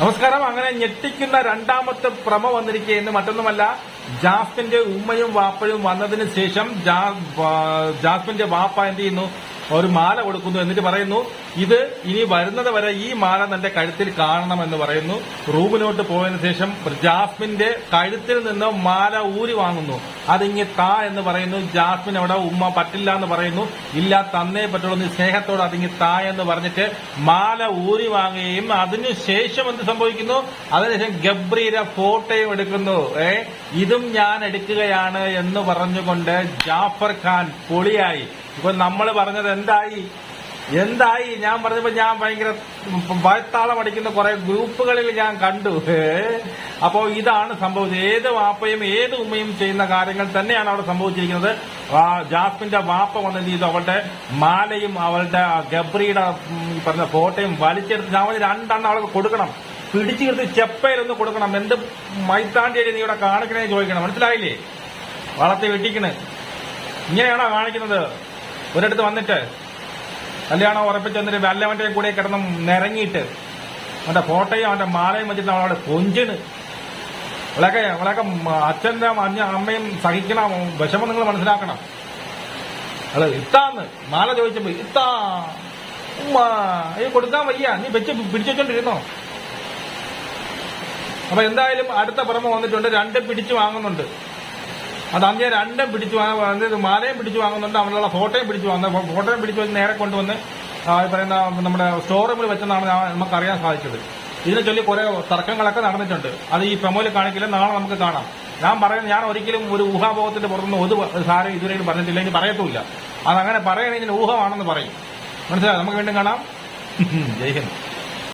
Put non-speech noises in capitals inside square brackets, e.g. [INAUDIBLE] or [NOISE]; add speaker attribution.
Speaker 1: നമസ്കാരം. അങ്ങനെ ഞെട്ടിക്കുന്ന രണ്ടാമത്തെ പ്രമ വന്നിരിക്കുകയെന്ന് മറ്റൊന്നുമല്ല ജാസ്മിന്റെ ഉമ്മയും വാപ്പയും വന്നതിന് ശേഷം ജാസ്മിന്റെ വാപ്പ എന്ത് ചെയ്യുന്നു? ഒരു മാല കൊടുക്കുന്നു എന്നിട്ട് പറയുന്നു ഇത് ഇനി വരുന്നത് വരെ ഈ മാല തന്റെ കഴുത്തിൽ കാണണമെന്ന് പറയുന്നു. റൂമിലോട്ട് പോയതിനു ശേഷം ജാസ്മിന്റെ കഴുത്തിൽ നിന്ന് മാല ഊരി വാങ്ങുന്നു. അതിങ്ങി താ എന്ന് പറയുന്നു. ജാസ്മിൻ അവിടെ ഉമ്മ പറ്റില്ല എന്ന് പറയുന്നു. ഇല്ല തന്നേ പറ്റുള്ളൂ. നീ സ്നേഹത്തോട് അതിങ്ങി താ എന്ന് പറഞ്ഞിട്ട് മാല ഊരി വാങ്ങുകയും അതിനുശേഷം എന്ത് സംഭവിക്കുന്നു? അതിനുശേഷം ഗബ്രീര ഫോട്ടോയും എടുക്കുന്നു. ഏ ഇതും ഞാൻ എടുക്കുകയാണ് എന്ന് പറഞ്ഞുകൊണ്ട് ജാഫർ ഖാൻ പൊളിയായി. ഇപ്പൊ നമ്മൾ പറഞ്ഞത് എന്തായി? എന്തായി? ഞാൻ പറഞ്ഞപ്പോ ഞാൻ ഭയങ്കര ഭയത്താളം അടിക്കുന്ന കുറെ ഗ്രൂപ്പുകളിൽ ഞാൻ കണ്ടു. അപ്പോൾ അപ്പോ ഇതാണ് സംഭവിച്ചത്. ഏത് വാപ്പയും ഏത് ഉമ്മയും ചെയ്യുന്ന കാര്യങ്ങൾ തന്നെയാണ് അവിടെ സംഭവിച്ചിരിക്കുന്നത്. ജാസ്മിന്റെ വാപ്പ വന്ന രീതി അവളുടെ മാലയും അവളുടെ ഗബ്രിയുടെ പറഞ്ഞ ഫോട്ടോയും വലിച്ചെടുത്ത് ഞാൻ രണ്ടെണ്ണം അവൾക്ക് കൊടുക്കണം. പിടിച്ചു നിർത്തി ചെപ്പയിലൊന്ന് കൊടുക്കണം. എന്ത് മൈത്താണ്ടി നീ ഇവിടെ കാണിക്കണേ ചോദിക്കണം. മനസ്സിലായില്ലേ? വളർത്തി വെട്ടിക്കണ്. ഇങ്ങനെയാണോ കാണിക്കുന്നത്? ഒരിടത്ത് വന്നിട്ട് കല്യാണം ഉറപ്പിച്ച് വന്നിട്ട് വല്ലവന്റെയും കൂടെ കിടന്ന് നിരങ്ങിയിട്ട് അവന്റെ ഫോട്ടോയും അവന്റെ മാലയും വെച്ചിട്ട് അവളവിടെ കൊഞ്ചിണ്. അവളൊക്കെ അവളൊക്കെ അച്ഛന്റെ അഞ്ഞ അമ്മയും സഹിക്കണം വിഷമം നിങ്ങൾ മനസ്സിലാക്കണം. അവൾ ഇത്താന്ന്. മാല ചോദിച്ചപ്പോ ഇത്താ ഉമ്മ ഈ കൊടുക്കാൻ വയ്യ നീ വെച്ച് പിടിച്ചോണ്ടിരുന്നോ അപ്പൊ എന്തായാലും അടുത്ത പുറമെ വന്നിട്ടുണ്ട് രണ്ട് പിടിച്ചു വാങ്ങുന്നുണ്ട്. അത് അന്ത്യ രണ്ടും പിടിച്ചു വാങ്ങുന്നത് മാലയും പിടിച്ചു വാങ്ങുന്നുണ്ട്. അവനുള്ള ഫോട്ടോയും പിടിച്ചു വാങ്ങുന്നത് ഫോട്ടോയും പിടിച്ചു വന്ന് നേരെ കൊണ്ടുവന്ന് പറയുന്ന നമ്മുടെ സ്റ്റോർ റൂമിൽ വെച്ചെന്നാണ് നമുക്ക് അറിയാൻ സാധിച്ചത്. ഇതിനെ ചൊല്ലി കുറെ തർക്കങ്ങളൊക്കെ നടന്നിട്ടുണ്ട്. അത് ഈ പ്രമോയിൽ കാണിക്കില്ല. നാളെ നമുക്ക് കാണാം. ഞാൻ പറയുന്നത് ഞാൻ ഒരിക്കലും ഒരു ഊഹാഭോഗത്തിന്റെ പുറത്തുനിന്ന് ഒരു സാരം ഇതുവരെയും പറഞ്ഞിട്ടില്ല. ഇനി പറയത്തുമില്ല. അതങ്ങനെ പറയണെങ്കിൽ ഊഹമാണെന്ന് പറയും. മനസ്സിലായോ? നമുക്ക് വീണ്ടും കാണാം. [LAUGHS] ജയ് ഹിന്ദ്.